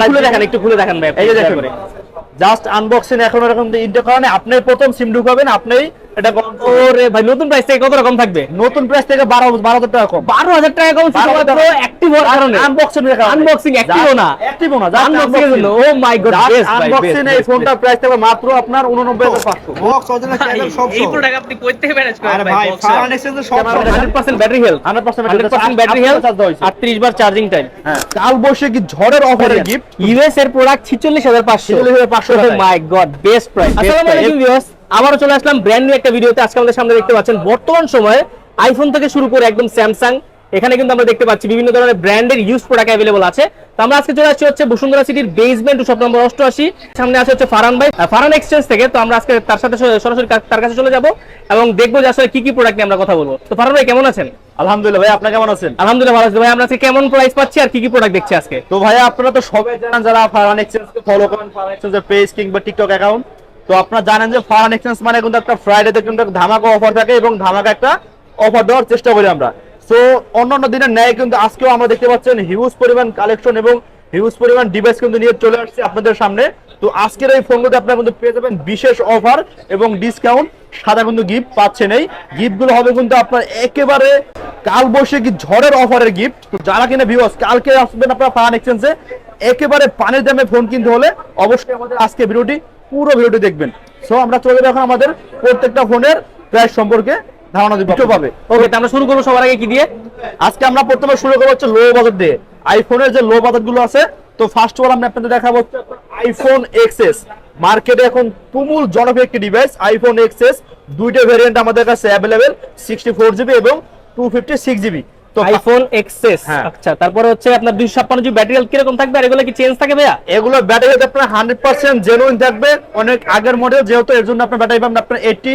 খুলে দেখেন একটু খুলে দেখেন ভাই এই যে দয়া জাস্ট আনবক্সিং এখন এরকম ইন্টার কারণে আপনি প্রথম সিম ঢুকাবেন আপনি এটা গ্রহণ করবেন। ওরে ভাই নতুন প্রাইস থেকে কত রকম থাকবে? নতুন প্রাইস থেকে বারো বারো টাকা কম। বারো হাজার টাকা কম শুধুমাত্র অ্যাক্টিভ হওয়ার কারণে। আনবক্সিং Unboxing, active ও না। অ্যাক্টিভ না আনবক্সিং এর ও মাই গড আনবক্সিং এই ফোনটার প্রাইস থাকবে মাত্র আপনার 89500 বক্স অরিজিনাল চ্যানেল সব এই প্রোডাক্ট আপনি কই থেকে ম্যানেজ করেন ভাই ভাই box এ? ফারান এক্সচেঞ্জের সব সব। 100% battery health 100% 100% battery health charge দেওয়া হয়েছে 38 বার চার্জিং টাইম হ্যাঁ। কাল বৈশাখী ঝড়ের অফারের গিফট ইউএস এর প্রোডাক্ট 46500 46500 টাকায়। মাই গড বেস্ট প্রাইস আসসালামু আলাইকুম ভিউয়ার্স আবারও চলে আসলাম ব্র্যান্ড নিউ একটা ভিডিওতে আজকে আমাদের সামনে দেখতে পাচ্ছেন বর্তমান সময়ে আইফোন থেকে শুরু করে একদম স্যামসাং এখানে কিন্তু আমরা দেখতে পাচ্ছি বিভিন্ন ধরনের ব্র্যান্ডের ইউজ প্রোডাক্ট অ্যাভেলেবল আছে। তো আমরা আজকে চলে আসছি হচ্ছে বসুন্ধরা সিটির বেসমেন্ট শপ নম্বর অষ্টআশি। সামনে আছে হচ্ছে ফারান ভাই। ফারান এক্সচেঞ্জ থেকে। তো আমরা আজকে তার সাথে সরাসরি তার কাছে চলে যাব এবং দেখব যে আসলে কি কি প্রোডাক্ট নিয়ে আমরা কথা বলব। তো ফারান ভাই কেমন আছেন? আলহামদুলিল্লাহ ভাই আপনি কেমন আছেন? আলহামদুলিল্লাহ ভালো আছি। ভাই আমরা আজকে কেমন প্রাইস পাচ্ছি আর কি কি প্রোডাক্ট দেখছি আজকে? তো ভাইয়া আপনারা তো সবাই জানেন যারা ফারান এক্সচেঞ্জকে ফলো করেন ফারান এক্সচেঞ্জের পেজ কিংবা টিকটক অ্যাকাউন্ট তো আপনারা জানেন যে ফারান এক্সচেঞ্জ মানে কিন্তু একটা ফ্রাইডেতে কিন্তু একটা ধামাকা অফার থাকে এবং ধামাকা একটা অফার দেওয়ার চেষ্টা করি আমরা। সো অন্যান্য দিনের ন্যায় কিন্তু আজকেও আমরা দেখতে পাচ্ছেন হিউজ পরিমাণ কালেকশন এবং হিউজ পরিমাণ ডিভাইস কিন্তু নিয়ে চলে আসছে আপনাদের সামনে। তো আজকের এই ফোনগুলোতে আপনারা কিন্তু পেয়ে যাবেন বিশেষ অফার এবং ডিসকাউন্ট সাদা কিন্তু গিফট পাচ্ছেন এই। গিফটগুলো হবে কিন্তু আপনার একেবারে কাল বৈশাখী ঝড়ের অফারের গিফট তো যারা কিনা ভিউয়ার্স কালকে আসবেন আপনারা ফান এক্সচেঞ্জে, একেবারে পানির দামে ফোন কিনতে হলে অবশ্যই আমাদের আজকে ভিডিওটি পুরো ভিডিওটি দেখবেন। সো আমরা চলে যাব এখন আমাদের প্রত্যেকটা ফোনের প্রাইস সম্পর্কে ধারণা দিব পাবে ওকে আমরা শুরু করব সবার আগে কি দিয়ে? আজকে আমরা প্রথমে শুরু করব হচ্ছে লো বাজেট দিয়ে। আইফোনের যে লো বাজেটগুলো আছে তো ফার্স্ট অফ অল আমি আপনাদের দেখাবো হচ্ছে আইফোন এক্সএস মার্কেটে এখন তুমুল জনপ্রিয় একটি ডিভাইস আইফোন এক্সএস দুইটা ভেরিয়েন্ট আমাদের কাছে অ্যাভেলেবেল সিক্সটি ফোর জিবি এবং two fifty six GB iPhone XS হ্যাঁ। আচ্ছা তারপরে হচ্ছে আপনার দুইশো ছাপ্পান্ন জিবি ব্যাটারি হেলথ কীরকম থাকবে আর এগুলো কি চেঞ্জ থাকে ভাইয়া? এগুলো ব্যাটারি আপনার হান্ড্রেড পার্সেন্ট জেনুইন থাকবে। অনেক আগের মডেল যেহেতু এর জন্য আপনার ব্যাটারি পাবেন আপনার এইটটি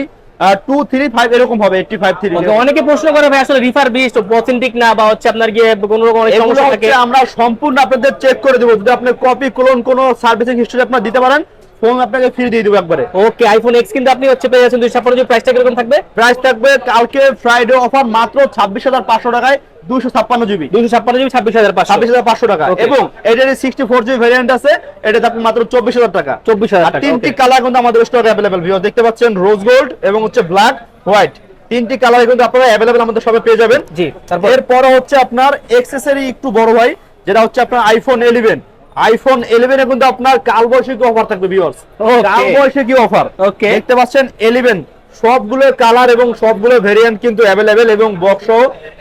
টু থ্রি ফাইভ এরকম হবে এইটটি ফাইভ থ্রি অনেকে প্রশ্ন করে ভাই আসলে রিফার বিস্ট অথেন্টিক না বা হচ্ছে আপনার গিয়ে কোনো রকম সমস্যা থাকে। আমরা সম্পূর্ণ আপনাদের চেক করে দেবো। যদি আপনি কপি ক্লোন কোনো সার্ভিসিং হিস্ট্রি আপনার দিতে পারেন ফোন আপনাকে ফ্রি দিয়ে দেবো একবারে। ওকে আইফোন এক্স কিন্তু আপনি হচ্ছে পেয়ে যাচ্ছেন প্রাইসটা কীরকম থাকবে? প্রাইস থাকবে কালকে ফ্রাইডে অফার মাত্র ছাব্বিশ হাজার পাঁচশো টাকায়। দুশো ছাপ্পান্ন জিবি। দুইশো ছাপ্পান্ন জিবি ছাব্বিশ হাজার ছাব্বিশ হাজার পাঁচশো টাকা। এবং এটার সিক্সটি ফোর জিবি ভ্যারিয়েন্ট আছে এটা থাকবে মাত্র চব্বিশ হাজার টাকা। চব্বিশ হাজার তিনটি কালার কিন্তু আমাদের স্টক অ্যাভেলেবেল দেখতে পাচ্ছেন রোজ গোল্ড এবং হচ্ছে ব্ল্যাক হোয়াইট তিনটি কালার কিন্তু আপনারা অ্যাভেলেবেল আমাদের সবে পেয়ে যাবেন। জি তারপর? এরপরে হচ্ছে আপনার এক্সেসরি একটু বড় ভাই যেটা হচ্ছে আপনার আইফোন ইলেভেন আইফোন ইলেভেনে কিন্তু আপনার কাল বৈশাখী অফার থাকবে ভিউয়ার্স. কাল বৈশাখী অফার Okay. দেখতে পাচ্ছেন ইলেভেন সবগুলো কালার এবং সবগুলো ভেরিয়েন্ট কিন্তু অ্যাভেলেবেল এবং বক্স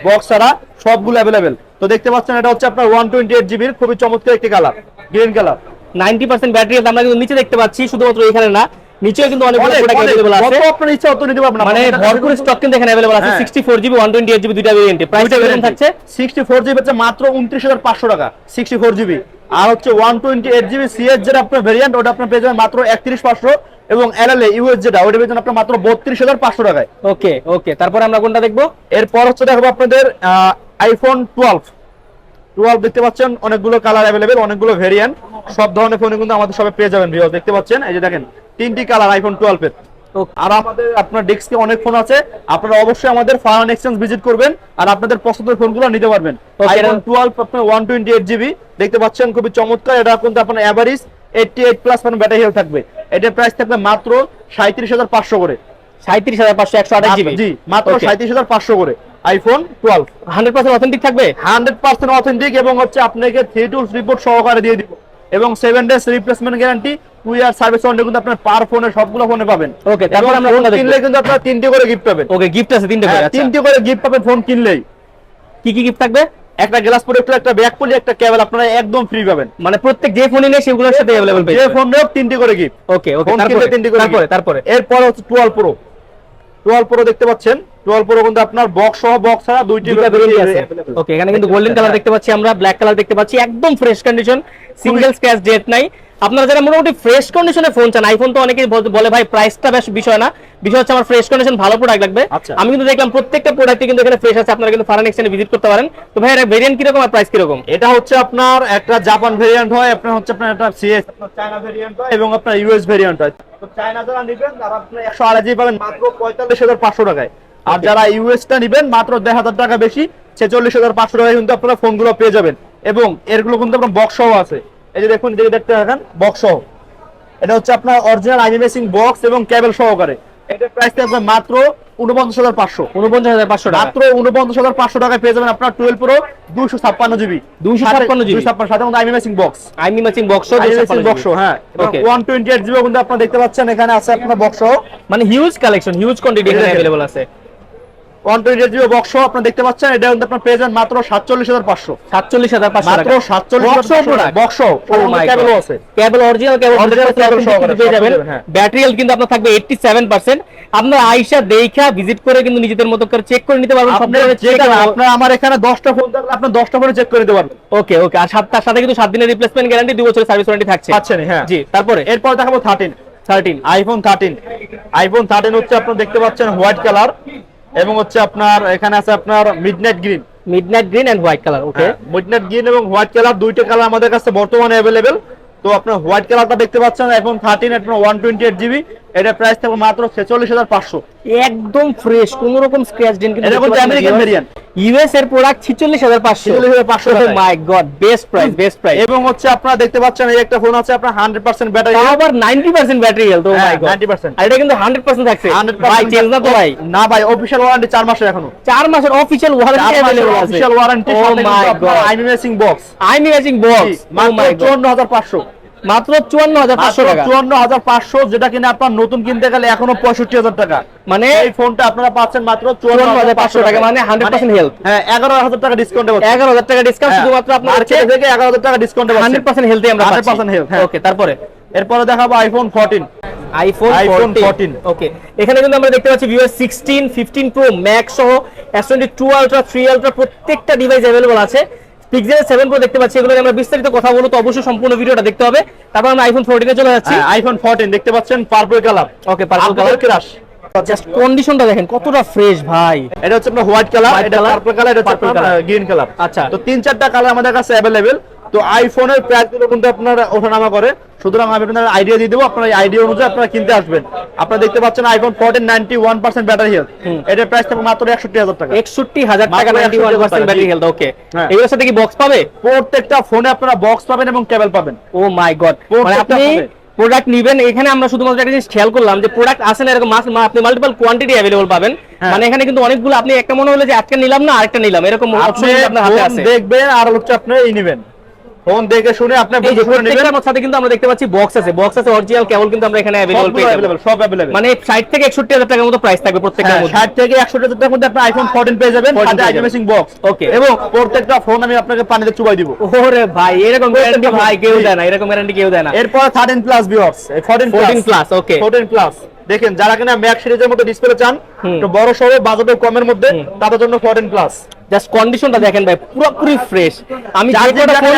বক্স ছাড়া সবগুলো অ্যাভেলেবেল তো দেখতে পাচ্ছেন এটা হচ্ছে আপনার ওয়ান টোয়েন্টি এইট জিবির খুবই চমৎকার একটি colour green colour ninety percent battery আমরা কিন্তু নিচে দেখতে পাচ্ছি শুধুমাত্র এখানে না নিচেও কিন্তু অনেকগুলো প্রোডাক্ট অ্যাভেলেবল আছে। আপনার ইচ্ছা অত নিতে পারবেন। মানে ভরপুর স্টক কিন্তু এখানে অ্যাভেলেবল আছে হ্যাঁ। জিবি জিবি দুইটা ভেরিয়েন্টে প্রাইসটা থাকছে। জিবি হচ্ছে মাত্র উনত্রিশ হাজার পাঁচশো টাকা সিক্সটি ফোর জিবি আর হচ্ছে one twenty eight GB CS যেটা আপনার ভেরিয়েন্ট ওটা আপনার পেয়ে যাবেন মাত্র একত্রিশ পাঁচশো। এবং এলএলএ ইউএস যেটা ওটা আপনার মাত্র বত্রিশ হাজার পাঁচশো টাকায়। ওকে ওকে তারপরে আমরা কোনটা দেখব? এরপর হচ্ছে দেখাবো আপনাদের আইফোন টুয়েলভ টুয়েলভ দেখতে পাচ্ছেন অনেকগুলো কালার অ্যাভেলেবেল অনেকগুলো ভেরিয়েন্ট সব ধরনের ফোনে কিন্তু আমাদের সবাই পেয়ে যাবেন ভিউ দেখতে পাচ্ছেন? এই যে দেখেন তিনটি কালার আইফোন টুয়েলভ এর। আর আমাদের আপনার ডেস্কে অনেক ফোন আছে আপনারা অবশ্যই আমাদের ফারান এক্সচেঞ্জ ভিজিট করবেন আর আপনাদের পছন্দের ফোনগুলো নিতে পারবেন। আইফোন টুয়েলভ আপনার ওয়ান টোয়েন্টি এইট জিবি দেখতে পাচ্ছেন খুবই চমৎকার এটা কিন্তু আপনার average eighty eight plus battery health থাকবে। এটার প্রাইস থাকবে মাত্র সাঁত্রিশ হাজার পাঁচশো করে। সাঁত্রিশ হাজার পাঁচশো একশো আঠাশ জিবি জি মাত্র সাঁত্রিশ হাজার পাঁচশো করে। IPhone twelve hundred percent authentic থাকবে? হান্ড্রেড পার্সেন্ট অথেন্টিক এবং হচ্ছে আপনাকে থ্রি টুলস রিপোর্ট সহকারে দিয়ে দিব। এবং seven days replacement guarantee two year service warranty কিন্তু আপনার পার ফোনে সবগুলো ফোনে পাবেন। Okay, তারপর আমরা ফোন কিনলে কিন্তু আপনার তিনটে করে গিফট পাবেন। ওকে গিফট আছে তিনটে করে হ্যাঁ, আচ্ছা। তিনটে করে গিফট পাবেন ফোন কিনলেই। কি কি গিফট থাকবে? একটা গ্লাস প্রোডাক্ট একটা ব্যাগ পলি একটা কেবল আপনারা একদম ফ্রি পাবেন। মানে প্রত্যেক যে ফোনই নেই সেগুলোর সাথে अवेलेबल পেয়ে যে ফোন নেব তিনটি করে গিফট ওকে ওকে তারপরে তিনটি করে তারপরে তারপরে। এরপর হচ্ছে টুয়েলভ প্রো টুয়েলভ প্রো দেখতে পাচ্ছেন? টুয়েলভ প্রো কিন্তু আপনার বক্স সহ বক্স ছাড়া দুইটি দুইটা ভেরিয়েন্ট আছে। ওকে এখানে কিন্তু গোল্ডেন কালার দেখতে পাচ্ছি আমরা ব্ল্যাক কালার দেখতে পাচ্ছি একদম ফ্রেশ কন্ডিশন সিঙ্গেল স্ক্র্যাচ ডেট নাই। আপনারা যারা মোটামুটি ফ্রেশ কন্ডিশনে ফোন চান আইফোন তো অনেকেই বলে ভাই প্রাইসটা বেশ বিষয় না। বিষয় হচ্ছে আমার ফ্রেশ কন্ডিশন ভালো প্রোডাক্ট লাগবে। আচ্ছা। আমি কিন্তু দেখলাম প্রত্যেকটা প্রোডাক্টে কিন্তু এখানে ফ্রেশ আছে আপনারা কিন্তু ফারান এক্সচেঞ্জে ভিজিট করতে পারেন। তো ভাই এর ভেরিয়েন্ট কীরকম আর প্রাইস কীরকম? এটা হচ্ছে আপনার একটা জাপান ভেরিয়েন্ট হয় আপনার হচ্ছে আপনার একটা সিএস চায়না ভেরিয়েন্ট হয় এবং আপনার ইউএস ভেরিয়েন্ট হয়। তো চায়না যারা নেবেন তারা আপনার একশো আড়াই জিবি পাবেন মাত্র পঁয়তাল্লিশ হাজার পাঁচশো টাকায়। আর. যারা ইউএসটা নেবেন মাত্র দেড় হাজার টাকা বেশি ছেচল্লিশ হাজার পাঁচশো টাকায় কিন্তু আপনারা ফোনগুলো পেয়ে যাবেন। এবং এরগুলো কিন্তু আপনার বক্স সহ আছে। এই যে দেখুন যে দেখতে থাকেন বক্স সহ। এটা হচ্ছে আপনার অরিজিনাল আইমিমেসিং বক্স এবং কেবল সহকারে। এটা প্রাইস থাকবে মাত্র উনপঞ্চাশ হাজার পাঁচশো। উনপঞ্চাশ হাজার পাঁচশো মাত্র উনপঞ্চাশ হাজার পাঁচশো টাকায় পেয়ে যাবেন আপনার টুয়েলভ প্রো দুশো ছাপ্পান্ন জিবি। 256 জিবি? ছাপ্পান্ন সাথে মধ্যে IMEI matching box IMEI matching box box হ্যাঁ. ওয়ান টোয়েন্টি এইট জিবি কিন্তু আপনারা দেখতে পাচ্ছেন এখানে আছে আপনার বক্স মানে হিউজ কালেকশন হিউজ কোয়ান্টিটি এখানে। অ্যাভেলেবল আছে। ওয়ান টোয়েন্টি বক্স আপনারা দেখতে পাচ্ছেন এটা কিন্তু আপনার পেয়ে মাত্র সাতচল্লিশ হাজার পাঁচশো। সাতচল্লিশ হাজার পাঁচশো মাত্র সাতচল্লিশ বক্স কেবল আছে। কেবল অরিজিনাল কেবল Original cable সহকারে, পেয়ে যাবেন। সব পেয়ে যাবেন, হ্যাঁ। কিন্তু আপনার থাকবে 87% আপনার আয়শা দেখা ভিজিট করে কিন্তু নিজেদের মতো করে চেক করে নিতে পারবেন আপনার আমার এখানে দশটা ফোন থাকলে আপনার দশটা ফোনে চেক করে নিতে পারবেন। ওকে ওকে আর সাত তার সাথে কিন্তু সাত দিনের রিপ্লেসমেন্ট গ্যারান্টি দুই বছরের সার্ভিস ওয়ারেন্টি থাকছে। পাচ্ছেন হ্যাঁ। জি তারপরে? এরপর দেখাবো thirteen 13 iPhone thirteen iPhone thirteen হচ্ছে আপনার দেখতে পাচ্ছেন হোয়াইট কালার এবং হচ্ছে আপনার এখানে আছে আপনার midnight green midnight green and white colour okay midnight green এবং হোয়াইট কালার দুইটা কালার আমাদের কাছে বর্তমানে অ্যাভেলেবেল তো আপনার হোয়াইট কালারটা দেখতে পাচ্ছেন এখন থার্টিন আপনার ওয়ান টোয়েন্টি এইট জিবি এটা প্রাইস থাকবে মাত্র 46500 একদম ফ্রেশ কোনো রকম স্ক্র্যাচ দিন কিন্তু এটা আমেরিকান ইউএস এর product 46500 46500 my god best price best price এবং হচ্ছে আপনারা দেখতে পাচ্ছেন এই একটা ফোন আছে আপনার 100% ব্যাটারি আবার 90% battery health oh my god 90% আর এটা কিন্তু 100% থাকছে ভাই চেঞ্জ না তো oh, ভাই। না ভাই অফিশিয়াল ওয়ারেন্টি 4 মাসের এখনও। 4 মাসের অফিশিয়াল ওয়ারেন্টি আছে। অফিশিয়াল ওয়ারেন্টি সাথে IMEI matching box IMEI matching box মাত্র 54500 মাত্র চুয়ান্ন হাজার পাঁচশো চুয়ান্ন হাজার পাঁচশো যেটা কিনে আপনার নতুন কিনতে গেলে এখনও পঁয়ষট্টি হাজার টাকা। মানে এই ফোনটা আপনারা পাচ্ছেন মাত্র চুয়ান্ন হাজার পাঁচশো টাকা মানে হান্ড্রেড পার্সেন্ট হেলথ হ্যাঁ এগারো হাজার টাকা ডিসকাউন্ট এগারো হাজার টাকা ডিসকাউন্ট হ্যাঁ, শুধুমাত্র আপনার থেকে এগারো হাজার টাকা ডিসকাউন্ট হান্ড্রেড পার্সেন্ট হেলথি আমরা হান্ড্রেড পার্সেন্ট হেলথ ওকে তারপরে? এরপরে দেখাবো iPhone fourteen iPhone iPhone okay এখানে কিন্তু আমরা দেখতে পাচ্ছি আছে। পিক্সেল সেভেন প্রো দেখতে পাচ্ছি এগুলো আমরা বিস্তারিত কথা বলব তো অবশ্যই সম্পূর্ণ ভিডিওটা দেখতে হবে। তারপর আমরা আইফোন ফোরটিনে চলে যাচ্ছি। আইফোন ফোরটিন দেখতে পাচ্ছেন purple colour okay purple colour crush just কন্ডিশনটা দেখেন কতটা ফ্রেশ ভাই। এটা হচ্ছে আপনার হোয়াইট কালার এটা পার্পল কালার এটা purple হচ্ছে গ্রিন কালার আচ্ছা। তো তিন চারটা কালার আমাদের কাছে তো আইফোনের প্যাক দিলে কিন্তু আপনার ওঠানামা করে। সুতরাং আমি আপনার আইডিয়া দিয়ে দেবো আপনার এই আইডিয়া অনুযায়ী আপনারা কিনতে আসবেন। আপনারা দেখতে পাচ্ছেন iPhone fourteen ninety one percent battery health এটার প্রাইস থাকবে মাত্র একষট্টি হাজার টাকা। একষট্টি হাজার টাকা ninety one percent battery health okay এগুলোর সাথে কি বক্স পাবে? প্রত্যেকটা ফোনে আপনারা বক্স পাবেন এবং কেবল পাবেন। ও মাই গড মানে আপনি প্রোডাক্ট নিবেন এখানে আমরা শুধুমাত্র একটা জিনিস খেয়াল করলাম যে প্রোডাক্ট আসেন এরকম মাস আপনি মাল্টিপল কোয়ান্টিটি অ্যাভেলেবল পাবেন। হ্যাঁ। মানে এখানে কিন্তু অনেকগুলো আপনি একটা মনে হলো যে আজকে নিলাম না আরেকটা নিলাম এরকম অপশন আপনার হাতে আছে। দেখবেন আর হচ্ছে আপনি এই নেবেন। ফোন দেখে শুনে আপনি এই যে বুঝে শুনে নেবেন প্রত্যেকটার সাথে কিন্তু আমরা দেখতে পাচ্ছি বক্স আছে বক্স আছে অরিজিনাল কেবল কিন্তু আমরা এখানে अवेलेबल সবগুলো পেয়ে যাবো available, সব অ্যাভেলেবেল মানে 60 থেকে 61000 টাকার মতো প্রাইস থাকবে প্রত্যেকটার মধ্যে ষাট থেকে একশো টাকার মধ্যে আপনি আইফোন ফোরটিন পেয়ে যাবেন 14 সাথে পেয়ে আইফোন যাবেন। Box Okay. এবং প্রত্যেকটা ফোন আমি আপনাকে পানিতে চুবাই দিব ওরে ভাই এরকম গ্যারান্টি প্রত্যেকটা ভাই কেউ জি। দেয় না এরকম গ্যারান্টি কেউ দেয় না এরপর thirteen plus viewers fourteen 14 plus okay fourteen plus দেখেন যারা কিনা ম্যাক সিরিজের মতো ডিসপ্লে চান হুম। একটু বড় সড়ো বাজেটে কমের মধ্যে হুম। তাদের জন্য ফোরটিন প্লাস জাস্ট কন্ডিশনটা দেখেন ভাই পুরোপুরি ফ্রেশ আমি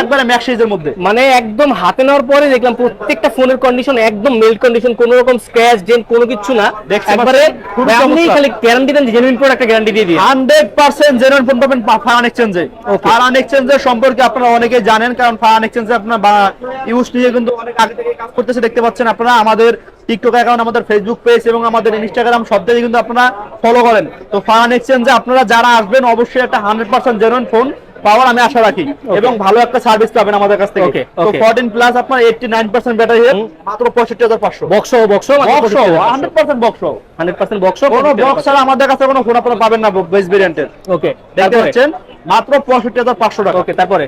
একবারে মধ্যে। মানে একদম হাতে নেওয়ার পরে দেখলাম প্রত্যেকটা ফোনের কন্ডিশন একদম মেল্ট কন্ডিশন কোনো রকম স্ক্র্যাচ কোনো কিছু না। একবারে আপনি খালি গ্যারান্টি দেন জেনুইন গ্যারান্টি দিয়ে হান্ড্রেড পার্সেন্ট জেনুইন ফোন পাবেন ফায়ার এক্সচেঞ্জে. ফায়ার এক্সচেঞ্জের সম্পর্কে আপনারা অনেকেই জানেন কারণ ফায়ার এক্সচেঞ্জে আপনার ইউজ নিয়ে কিন্তু অনেক আগে থেকে কাজ করতেছে দেখতে পাচ্ছেন আপনারা। আমাদের টিকটক অ্যাকাউন্ট আমাদের ফেসবুক পেজ এবং আমাদের ইনস্টাগ্রাম সব থেকে কিন্তু আপনারা ফলো করেন। তো ফায়ার এক্সচেঞ্জে আপনারা যারা আসবেন অবশ্যই একটা হান্ড্রেড পার্সেন্ট জেনুইন ফোন পাওয়ার আমি আশা রাখি। এবং ভালো একটা সার্ভিস পাবেন আমাদের কাছ থেকে। তো okay. ফোরটিন প্লাস আপনার এইটটি নাইন পার্সেন্ট ব্যাটারি মাত্র পঁয়ষট্টি হাজার পাঁচশো। Box box box hundred percent box 100% box কোনো বক্স ছাড়া আমাদের কাছে কোনো ফোন আপনারা পাবেন না বেস ভেরিয়েন্টের ওকে দেখতে পাচ্ছেন? মাত্র পঁয়ষট্টি হাজার পাঁচশো টাকা। ওকে তারপরে?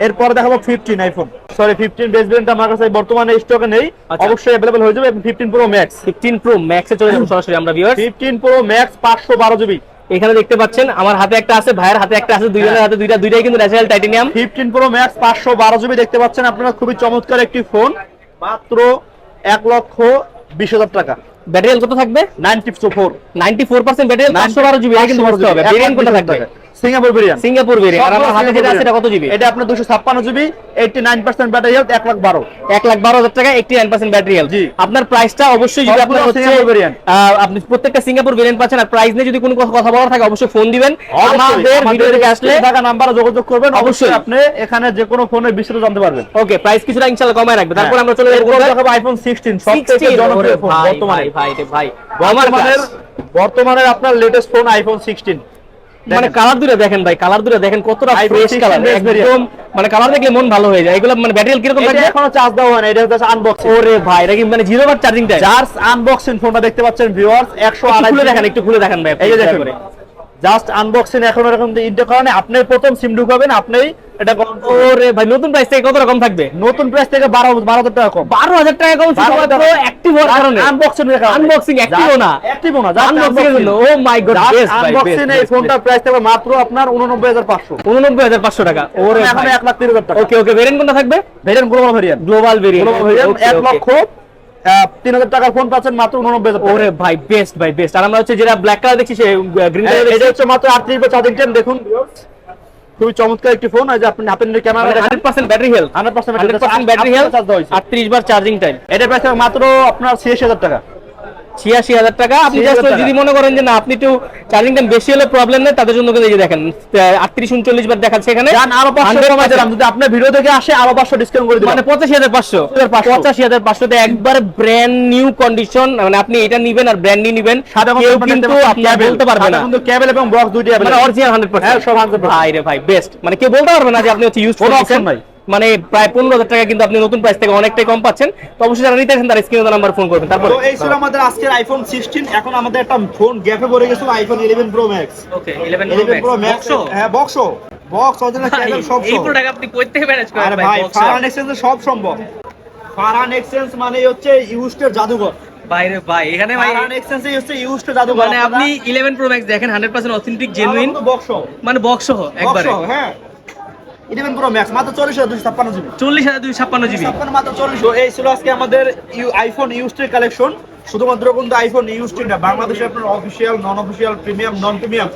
এরপরে দেখাবো fifteen iPhone sorry fifteen base variant আমার কাছে বর্তমানে স্টকে নেই। আচ্ছা। অবশ্যই অ্যাভেলেবল হয়ে যাবে ফিফটিন প্রো ম্যাক্স 15 প্রো ম্যাক্সে চলে যাব সরাসরি আমরা ভিউয়ার্স ফিফটিন প্রো ম্যাক্স পাঁচশো বারো জিবি এখানে দেখতে পাচ্ছেন আমার হাতে একটা আছে ভাইয়ের হাতে একটা আছে দুইজনের হাতে দুইটা দুইটাই কিন্তু natural titanium fifteen pro max পাঁচশো বারো জিবি দেখতে পাচ্ছেন আপনারা খুবই চমৎকার একটি ফোন মাত্র এক লক্ষ বিশ হাজার টাকা। ব্যাটারি কত থাকবে? নাইনটি ফোর 94% ব্যাটারি 512 জিবি এটা কিন্তু হবে। ভেরিয়েন্ট কোনটা থাকবে? সিঙ্গাপুর ভেরিয়েন্ট সিঙ্গাপুর ভেরিয়েন্ট আর আমার হাতে যেটা আছে এটা কত জিবি এটা আপনার দুশো ছাপ্পান্ন GB eighty nine percent battery health এক লাখ বারো। এক লাখ বারো হাজার টাকা eighty nine percent battery health. আপনার প্রাইসটা অবশ্যই যদি আপনার হচ্ছে। আপনি প্রত্যেকটা সিঙ্গাপুর ভেরিয়েন্ট পাচ্ছেন আর প্রাইস নিয়ে যদি কোনো কথা বলার থাকে অবশ্যই ফোন দিবেন। আমাদের ভিডিও থেকে আসলে টাকা নাম্বারে যোগাযোগ করবেন। অবশ্যই। আপনি এখানে যে কোনো ফোনের বিস্তারিত জানতে পারবেন। ওকে প্রাইস কিছুটা ইনশাআল্লাহ কমায় রাখবে। তারপর আমরা চলে যাব দেখাবো আইফোন 16 সবথেকে জনপ্রিয় ফোন বর্তমানে। ভাই ভাই বর্তমানের আপনার লেটেস্ট ফোন আইফোন 16 মানে কালার দুটো দেখেন ভাই কালার দুটো দেখেন কতটা ফ্রেশ কালার একদম মানে কালার দেখলে মন ভালো হয়ে যায়। এগুলো মানে ব্যাটারি কীরকম থাকবে? এখনও চার্জ দেওয়া হয় না এটা হচ্ছে আনবক্সিং ওরে ভাই এটা কি মানে জিরো বার চার্জিং টাইম চার্জ আনবক্সিং ফোনটা দেখতে পাচ্ছেন ভিউয়ার্স 128 খুলে দেখেন একটু খুলে দেখেন ভাই এই যে দেখেন। করে। জাস্ট আনবক্সিং এখন এরকম ইন্টার করা নেই আপনি প্রথম সিম ঢুকাবেন আপনি এটা ওরে ভাই নতুন প্রাইস থেকে কত রকম থাকবে? নতুন প্রাইস থেকে বারো বারো হাজার টাকা কম। বারো হাজার টাকা কম শুধুমাত্র অ্যাক্টিভ হওয়ার কারণে। আনবক্সিং এর কারণে। আনবক্সিং অ্যাক্টিভ না। অ্যাক্টিভ না জাস্ট আনবক্সিং এর জন্য। ও মাই গড বেস্ট ভাই আনবক্সিং এই ফোনটার প্রাইস থাকবে মাত্র আপনার 89500 উননব্বই হাজার পাঁচশো টাকা। ওরে এখন ভাই। 1 লাখ 30 হাজার টাকা। ওকে ওকে ভেরিয়েন্ট কোনটা থাকবে? Variant global variant global variant 1 লক্ষ তিন হাজার টাকার ফোন পাচ্ছেন মাত্র 89000 ওরে ভাই বেস্ট ভাই বেস্ট আর আমরা হচ্ছে যেটা ব্ল্যাক কালার দেখছি সে গ্রিন কালার এটা হচ্ছে মাত্র 38 বা চার্জিং টাইম দেখুন। খুবই চমৎকার একটি ফোন এই যে আপনি হাতের ক্যামেরা দেখেন hundred percent battery health 100% battery health charge দেওয়া হয়েছে আটত্রিশ বার চার্জিং টাইম এটা প্রাইস মাত্র আপনার 86000 টাকা। ছিয়াশি হাজার টাকা। আপনি 86,000 just টাকা। যদি মনে করেন যে না আপনি একটু চার্জিং টাইম বেশি হলে প্রবলেম নেই তাদের জন্য কিন্তু দেখেন আটত্রিশ উনচল্লিশ বার দেখাচ্ছে এখানে। আরও 500 100% কমাই দিলাম। যদি আপনার ভিডিও থেকে আসে আরও 500 ডিসকাউন্ট করে মানে পঁচাশি হাজার পাঁচশো। পঁচাশি হাজার পাঁচশোতে একবার ব্র্যান্ড নিউ কন্ডিশন মানে আপনি এটা নিবেন আর ব্র্যান্ড নিউ নিবেন। কেউ কিন্তু আপনার বলতে পারবে না। কিন্তু কেবল এবং বক্স দুইটাই মানে অরিজিনাল হান্ড্রেড পার্সেন্ট সব 100% ভাই রে ভাই বেস্ট মানে কেউ বলতে পারবে না যে আপনি হচ্ছে ইউজ কোনো নাই। মানে প্রায় পনেরো হাজার টাকা কিন্তু আপনি নতুন প্রাইস থেকে অনেকটাই কম পাচ্ছেন। তো অবশ্যই যারা নিতে আছেন তারা স্ক্রিনে নাম্বার ফোন করবেন। তারপর তো এই ছিল আমাদের আজকের আইফোন 16 এখন আমাদের একটা ফোন গ্যাপে পড়ে গেছিল iPhone 11 pro max okay 11 11 pro max হ্যাঁ বক্স বক্স অরিজিনাল ক্যামেরা সব এই সব। প্রোডাক্ট আপনি কই থেকে ম্যানেজ করেন আরে ভাই ফারহান এক্সচেঞ্জে সব সম্ভব। ফারান এক্সচেঞ্জ মানে হচ্ছে ইউস্টের জাদুঘর। বাইরে ভাই এখানে ভাই এক্সচেঞ্জে হচ্ছে ইউস্টের জাদুঘর। মানে আপনি 11 প্রো ম্যাক্স দেখেন 100% অথেন্টিক জেনুইন বক্স মানে বক্স একবারে। হ্যাঁ। 11 প্রো ম্যাক্স মাত্র 40256 জিবি। 40256 জিবি। ছাপ্পান্ন মাত্র চল্লিশ। এই ছিল আজকে আমাদের ইউ- আইফোন ইউস্টের কালেকশন শুধুমাত্র কিন্তু আইফোন ইউস্টের না বাংলাদেশে আপনার official non official premium non premium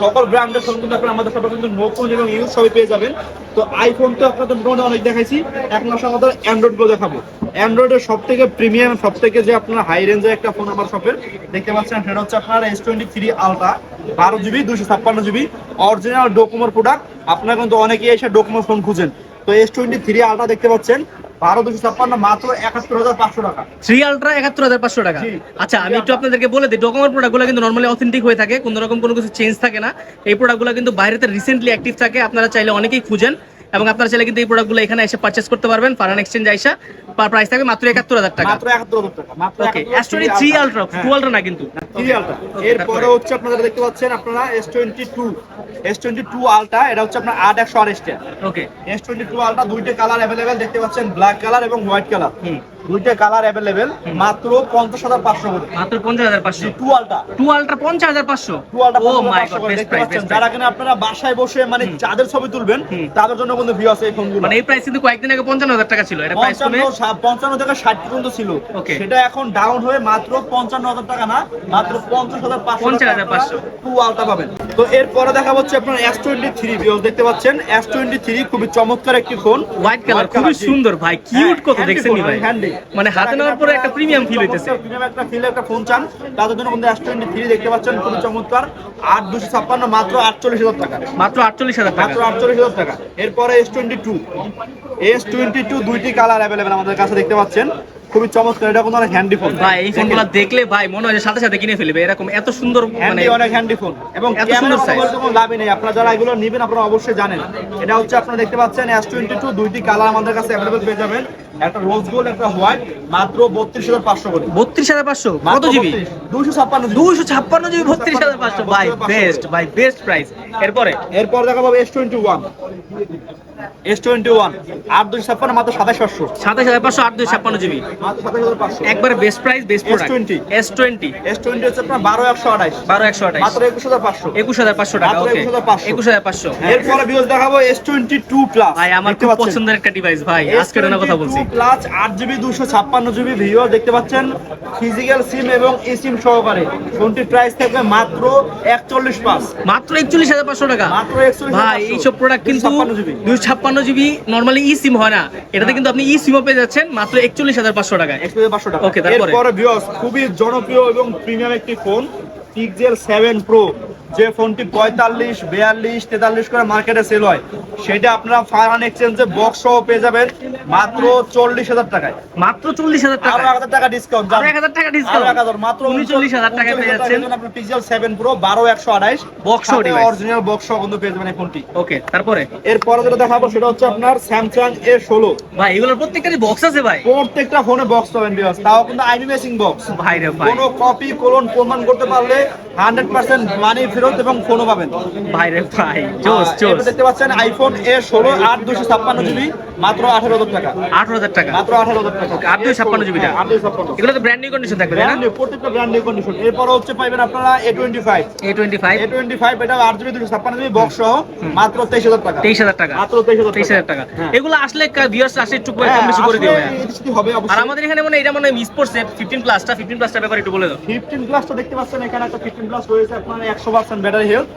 সকল ব্র্যান্ডের সঙ্গে কিন্তু আপনার আমাদের সাথে কিন্তু নতুন এবং ইউজ সবই পেয়ে যাবেন। তো আইফোন তো আপনাদের মোটামুটি অনেক দেখাইছি। এখন আসলে আমাদের অ্যান্ড্রয়েডগুলো দেখাবো। অ্যান্ড্রয়েডের সব থেকে প্রিমিয়াম সব থেকে যে আপনার হাই রেঞ্জের একটা ফোন আমার শপের দেখতে পাচ্ছেন সেটা হচ্ছে আপনার এস টোয়েন্টি থ্রি আলট্রা বারো জিবি দুশো ছাপ্পান্ন জিবি অরিজিনাল ডোকোমোর প্রোডাক্ট আপনারা কিন্তু অনেকেই এসে ডোকোমোর ফোন খুঁজেন। তো এস টোয়েন্টি থ্রি আলট্রা দেখতে পাচ্ছেন। বারো দুশো ছাপ্পান্ন মাত্র একাত্তর হাজার পাঁচশো টাকা। থ্রি আলট্রা 71500 টাকা। আচ্ছা আমি একটু আপনাদেরকে বলে দিই ডকুমেন্ট প্রোডাক্টগুলো কিন্তু নর্মালি অথেন্টিক হয়ে থাকে কোনো রকম কোনো কিছু চেঞ্জ থাকে না। এই প্রোডাক্টগুলো কিন্তু বাইরেতে রিসেন্টলি অ্যাক্টিভ থাকে আপনারা চাইলে অনেকেই খুঁজেন। এবং আপনার ছেলে কিন্তু এই প্রোডাক্টগুলো এখানে এসে পারচেস করতে পারবেন ফারান এক্সচেঞ্জ আইসা। পার প্রাইস থাকবে মাত্র 71000 টাকা। মাত্র একাত্তর হাজার টাকা মাত্র ওকে অ্যাস্ট্রনি 3 আলট্রা টু আলট্রা না কিন্তু? থ্রি আলট্রা এরপরে হচ্ছে আপনারা দেখতে পাচ্ছেন আপনারা S twenty two S twenty two ultra এটা হচ্ছে আপনার আট একশো আড়াইশটা okay S twenty two ultra দুইটা কালার অ্যাভেলেবেল দেখতে পাচ্ছেন ব্ল্যাক কালার এবং হোয়াইট কালার হুম। দুইটা কালার অ্যাভেলেবেল মাত্র পঞ্চাশ হাজার পাঁচশো করে। মাত্র 50500 two ultra 2 ultra 50500 two ultra oh my god best price যারা কিনা আপনারা বাসায় বসে মানে চাঁদের ছবি তুলবেন তাদের জন্য কিন্তু ভিউ আছে এই ফোনগুলো মানে এই প্রাইস কিন্তু কয়েকদিন আগে 55000 টাকা ছিল। এটা প্রাইস কমে পঞ্চান্ন থেকে ষাট পর্যন্ত ছিল. সেটা এখন ডাউন হয়ে মাত্র পঞ্চান্ন হাজার টাকা না মাত্র পঞ্চাশ হাজার পাঁচশো 50,500 টু আলটা পাবেন। তো এরপরে দেখা হচ্ছে আপনার এস টোয়েন্টি থ্রি দেখতে পাচ্ছেন এস টোয়েন্টি থ্রি খুবই চমৎকার একটি ফোন হোয়াইট কালার খুবই সুন্দর ভাই। কিউট কত হ্যাঁ, দেখছেন ভাই। handy। মানে হাতে নেওয়ার পরে একটা প্রিমিয়াম ফিল হইতেছে। প্রিমিয়াম একটা ফিল একটা ফোন চান। তাদের জন্য কিন্তু এস টোয়েন্টি থ্রি দেখতে পাচ্ছেন খুবই চমৎকার। আট দুশো ছাপ্পান্ন মাত্র আটচল্লিশ হাজার টাকা। মাত্র আটচল্লিশ হাজার মাত্র আটচল্লিশ হাজার টাকা। এরপরে S twenty two S twenty two দুইটি কালার অ্যাভেলেবেল আমাদের কাছে দেখতে পাচ্ছেন। খুবই চমৎকার এটা অনেক হ্যান্ডি ফোন ভাই এই ফোনগুলো দেখলে ভাই মনে হয় যে সাথে সাথে কিনে ফেলবে এরকম এত সুন্দর মানে অনেক হ্যান্ডি ফোন এবং এত সুন্দর size। কোনো লাভই নেই। আপনারা যারা এগুলো নেবেন আপনারা অবশ্যই জানেন। এটা হচ্ছে আপনারা দেখতে পাচ্ছেন এস টোয়েন্টি টু দুইটি কালার আমাদের কাছে অ্যাভেলেবেল পেয়ে যাবেন। একটা রোজ গোল্ড একটা হোয়াইট মাত্র বত্রিশ হাজার পাঁচশো করে। 32500 কত জিবি দুশো ছাপ্পান্ন 256 জিবি 32500 ভাই বেস্ট ভাই বেস্ট প্রাইস এরপরে? এরপর দেখা পাবো S twenty one S twenty one আট দুশো ছাপ্পান্ন মাত্র সাতাশ পাঁচশো 27500 8256 জিবি হাজার পাঁচশো। একবারে best price best product S20 S20 S twenty হচ্ছে আপনার বারো একশো আঠাইশ 12128 মাত্র একুশ হাজার পাঁচশো। 21500 টাকা মাত্র ওকে 21,500 21500 এরপরে ভিউজ দেখাবো এস টোয়েন্টি টু প্লাস ভাই আমার খুব পছন্দের একটা ডিভাইস ভাই। আজকে না কথা বলছি। প্লাস আট জিবি দুশো ছাপ্পান্ন জিবি ভিডিও দেখতে পাচ্ছেন। ফিজিক্যাল সিম এবং ই সিম সহকারে। ফোনটির প্রাইস থাকবে মাত্র একচল্লিশ পাঁচ। মাত্র 41500 টাকা। মাত্র 41,500 ভাই এইসব প্রোডাক্ট কিন্তু 256 GB 256 GB normally eSIM হয় না। এটাতে কিন্তু আপনি ই সিমও পেয়ে যাচ্ছেন। মাত্র 41500 টাকায় এক্সপেরিয়ে পাঁচশো টাকা। Okay, তারপরে? এরপরে ভিউস খুবই জনপ্রিয় এবং প্রিমিয়াম একটি ফোন পিক্সেল সেভেন প্রো যে ফোনটি পঁয়তাল্লিশ বিয়াল্লিশ তেতাল্লিশ করে মার্কেটে সেল হয় সেটা আপনারা ফায়ার এক্সচেঞ্জে বক্স সহ পেয়ে যাবেন মাত্র চল্লিশ হাজার টাকায়। মাত্র চল্লিশ হাজার আরও টাকা এক হাজার টাকা ডিসকাউন্ট এক হাজার টাকা discount? মাত্র উনচল্লিশ হাজার টাকায় পেয়ে যাচ্ছেন। আপনার পিক্সেল সেভেন প্রো বারো একশো আঠাইশ। Device। অরিজিনাল বক্স সহ কিন্তু পেয়ে যাবেন এই ফোনটি। ওকে তারপরে? এরপরে যেটা দেখাবো সেটা হচ্ছে আপনার স্যামসাং এ ষোলো। ভাই এগুলোর প্রত্যেকটারই বক্স আছে ভাই। প্রত্যেকটা ফোনে বক্স পাবেন বিয়াস তাও কিন্তু আইবি মেসিং বক্স ভাই রে ভাই। কোনো কপি কোলন প্রমাণ করতে পারলে হান্ড্রেড পার্সেন্ট মানি ফেরত এবং ফোনও পাবেন। ভাই রে ভাই জোস। জোস দেখতে পাচ্ছেন আইফোন এ ষোলো আট দুশো ছাপ্পান্ন জিবি মাত্র আঠারো হাজার টাকা। আঠারো হাজার টাকা? মাত্র আঠারো হাজার টাকা। আট দুই ছাপ্পান্ন জিবি হ্যাঁ, আট ছাপ্পান্ন। এগুলো তো ব্র্যান্ড নিউ কন্ডিশন থাকবে ব্র্যান্ড নিউ প্রত্যেকটা ব্র্যান্ড নিউ কন্ডিশন এরপর হচ্ছে পাইবেন আপনারা A twenty five A twenty five A twenty five এটা আট জিবি দুশো ছাপ্পান্ন জিবি বক্স সহ মাত্র তেইশ হাজার টাকা। তেইশ হাজার টাকা। মাত্র তেইশ হাজার তেইশ হাজার টাকা। হ্যাঁ। এগুলো আসলে ভিউয়ার্স আসলে একটু কম হ্যাঁ, বেশি করে দিও। হবে আর আমাদের এখানে মনে এটা মনে মিস পড়ছে ফিফটিন প্লাসটা ফিফটিন প্লাসটার ব্যাপারে একটু বলে দাও। ফিফটিন প্লাসটা দেখতে পাচ্ছেন এখানে একটা ফিফটিন প্লাস রয়েছে আপনার একশো পার্সেন্ট ব্যাটারি হেলথ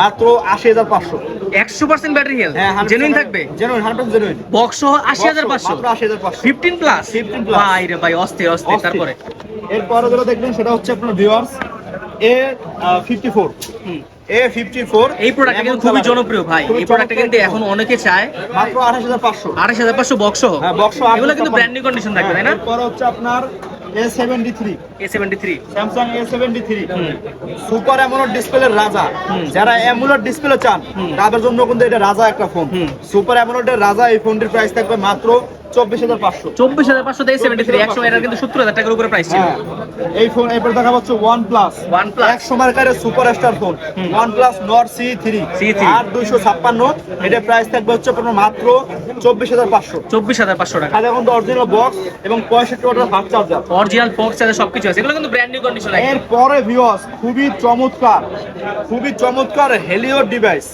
মাত্র আশি হাজার পাঁচশো। একশো পার্সেন্ট ব্যাটারি হেলথ হ্যাঁ জেনুইন থাকবে? জেনুইন হান্ড্রেড জেনুইন বক্স সহ আশি হাজার পাঁচশো? মাত্র আশি হাজার পাঁচশো। Fifteen plus 15 plus। ভাই রে ভাই অস্থির অস্থির তারপরে? এরপরে যেটা দেখবেন সেটা হচ্ছে আপনার viewers A fifty four hmm. A fifty four এই প্রোডাক্টটা কিন্তু খুবই জনপ্রিয় ভাই। এই প্রোডাক্টটা কিন্তু এখন অনেকে চায়। মাত্র আঠাশ হাজার পাঁচশো। আঠাশ হাজার পাঁচশো বক্স সহ। হ্যাঁ বক্স এগুলো কিন্তু ব্র্যান্ড নিউ কন্ডিশন থাকবে তাই না? এরপরে হচ্ছে আপনার সুপার অ্যামোলেড ডিসপ্লের রাজা যারা অ্যামোলেড ডিসপ্লে চান তাদের জন্য কিন্তু এটা রাজা একটা ফোন সুপার সুপার অ্যামোলেডের রাজা এই ফোনটির প্রাইস থাকবে মাত্র চব্বিশ হাজার পাঁচশো। চব্বিশ হাজার পাঁচশো দিয়ে সেভেন্টি থ্রি একশো এটা কিন্তু সত্তর হাজার টাকার উপরে প্রাইস ছিল। হ্যাঁ এই ফোন এরপর দেখা হচ্ছে ওয়ান প্লাস OnePlus। এক সময়কার super star phone one plus Nord C three C3 আর দুইশো ছাপ্পান্ন এটা প্রাইস থাকবে হচ্ছে আপনার মাত্র চব্বিশ হাজার পাঁচশো। চব্বিশ হাজার পাঁচশো টাকা। আর এখন অরিজিনাল বক্স এবং পঁয়ষট্টি ওয়াটের ফাস্ট চার্জার অরিজিনাল বক্স সবকিছু আছে। এগুলো কিন্তু ব্র্যান্ড নিউ কন্ডিশন এরপরে ভিউয়ার্স খুবই চমৎকার খুবই চমৎকার হেলিও ডিভাইস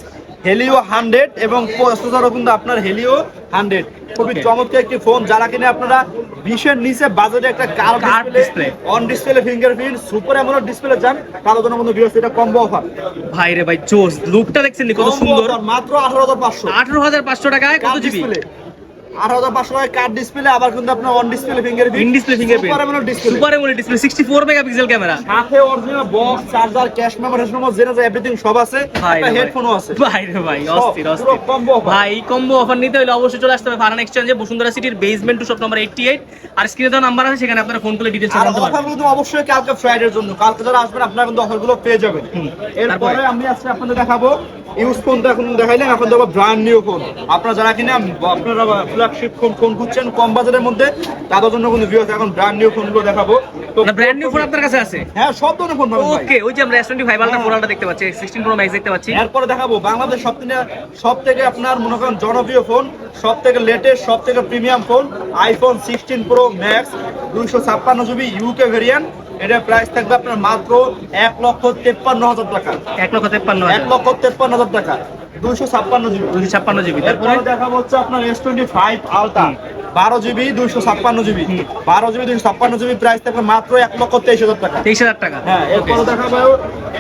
হেলিও হান্ড্রেড এবং প্রসেসরও কিন্তু আপনার হেলিও হান্ড্রেড খুবই চমৎকার একটি ফোন যারা কিনে আপনারা বিশের নিচে বাজারে একটা কার Curved display on display fingerprint super AMOLED display চান তাহলে জন্য বন্ধু ভিউয়ার্স এটা কম্বো অফার ভাই রে ভাই জোস লুকটা দেখছেন কত সুন্দর? মাত্র আঠারো হাজার পাঁচশো। আঠারো হাজার পাঁচশো টাকায় কত জিবি আঠারো হাজার পাঁচশো টাকা কার ডিসপ্লে আবার কিন্তু আপনার on display fingerprint in display fingerprint super AMOLED display super AMOLED display 64 megapixel camera সাথে original box charger cash memory memory জেনে যায় এভরিথিং সব আছে ভাই একটা ভাই। হেডফোনও আছে। ভাই রে ভাই অস্থির অস্থির। combo ভাই কম্বো অফার নিতে হলে অবশ্যই চলে আসতে হবে ফারান এক্সচেঞ্জে বসুন্ধরা সিটির বেসমেন্ট টু শপ নাম্বার 88 আর স্ক্রিনে দেওয়া নাম্বার আছে সেখানে আপনারা ফোন করে ডিটেইলস আর জানতে পারবেন অফারগুলো কিন্তু অবশ্যই কালকে ফ্রাইডের জন্য। কালকে যারা আসবেন আপনারা কিন্তু অফারগুলো পেয়ে যাবেন। এরপরে আমি আজকে আপনাদের দেখাবো ইউজ ফোন তো এখন দেখাইলেন এখন দেখব ব্র্যান্ড নিউ ফোন আপনারা যারা কিনা আপনারা ফ্ল্যাগশিপ ফোন ফোন খুঁজছেন কম বাজারের মধ্যে তাদের জন্য কিন্তু ভিউয়ার্স এখন ব্র্যান্ড নিউ ফোনগুলো দেখাবো। তো ব্র্যান্ড নিউ ফোন আপনার কাছে আছে? হ্যাঁ সব ধরনের ফোন পাবেন ওকে ওই যে আমরা S25 আলট্রা। ফোর দেখতে পাচ্ছি 16 প্রো ম্যাক্স দেখতে পাচ্ছি। এরপরে দেখাবো বাংলাদেশ সব থেকে সব থেকে আপনার মনে করেন জনপ্রিয় ফোন সব থেকে লেটেস্ট সব থেকে premium phone iPhone sixteen pro max দুইশো ছাপ্পান্ন জিবি ইউকে ভেরিয়েন্ট এটার প্রাইস থাকবে আপনার মাত্র এক লক্ষ তেপ্পান্ন হাজার টাকা। এক লক্ষ তেপ্পান্ন এক লক্ষ তেপ্পান্ন হাজার টাকা। দুইশো ছাপ্পান্ন জিবি। দুইশো ছাপ্পান্ন জিবি। তারপরে? দেখা হচ্ছে আপনার এস টোয়েন্টি ফাইভ আলট্রা বারো জিবি দুইশো ছাপ্পান্ন জিবি। বারো জিবি দুইশো ছাপ্পান্ন জিবি প্রাইস থাকবে মাত্র এক লক্ষ তেইশ হাজার টাকা। তেইশ হাজার টাকা। হ্যাঁ এরপরে দেখাবো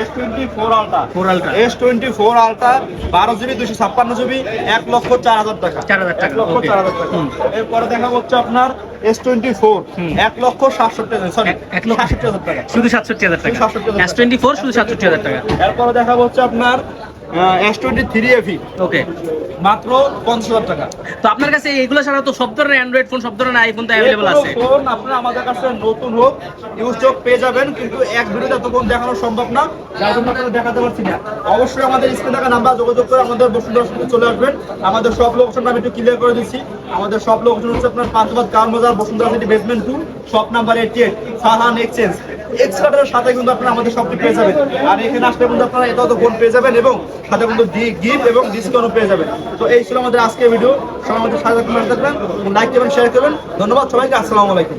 S twenty four ultra four ultra S twenty four ultra বারো জিবি দুশো ছাপ্পান্ন জিবি এক লক্ষ চার হাজার টাকা। 4,000 টাকা, এক লক্ষ. চার হাজার টাকা। এরপরে দেখা হচ্ছে আপনার এস টোয়েন্টি ফোর। এক লক্ষ সাতষট্টি সরি এক- লক্ষ সাতষট্টি হাজার টাকা। শুধু সাতষট্টি হাজার টাকা। শুধু 67,000 টোয়েন্টি ফোর শুধু সাতষট্টি হাজার টাকা। এরপরে দেখা হচ্ছে আপনার S twenty three FE okay মাত্র পঞ্চাশ হাজার টাকা। তো আপনার কাছে এগুলো ছাড়া তো সব ধরনের অ্যান্ড্রয়েড ফোন সব ধরনের আইফোন তো অ্যাভেলেবল আছে। ফোন আপনারা আমাদের কাছে নতুন হোক ইউজ হোক পেয়ে যাবেন কিন্তু এক ভিডিওতে তো ফোন দেখানো সম্ভব না যার জন্য আপনারা দেখাতে পারছি না। অবশ্যই আমাদের স্ক্রিন থাকা নাম্বার যোগাযোগ করে আমাদের বসুন্ধরা সাথে চলে আসবেন। আমাদের সব লোকেশন আমি একটু ক্লিয়ার করে দিচ্ছি। আমাদের সব লোকেশন হচ্ছে আপনার পাঁচবাদ কার বাজার Bashundhara city basement two shop number eighty eight Farhan exchange এক্সট্রাটার সাথে কিন্তু আপনারা আমাদের সবটি পেয়ে যাবেন। আর এখানে আসলে কিন্তু আপনারা এটাও তো ফোন পেয়ে যাবেন এবং সাথে কিন্তু গিফট এবং ডিসকাউন্ট পেয়ে যাবেন। তো এই ছিল আমাদের আজকের ভিডিও সবাই আমাদের সাথে থাকবেন লাইক করবেন শেয়ার করবেন। ধন্যবাদ সবাইকে, আসসালামু আলাইকুম।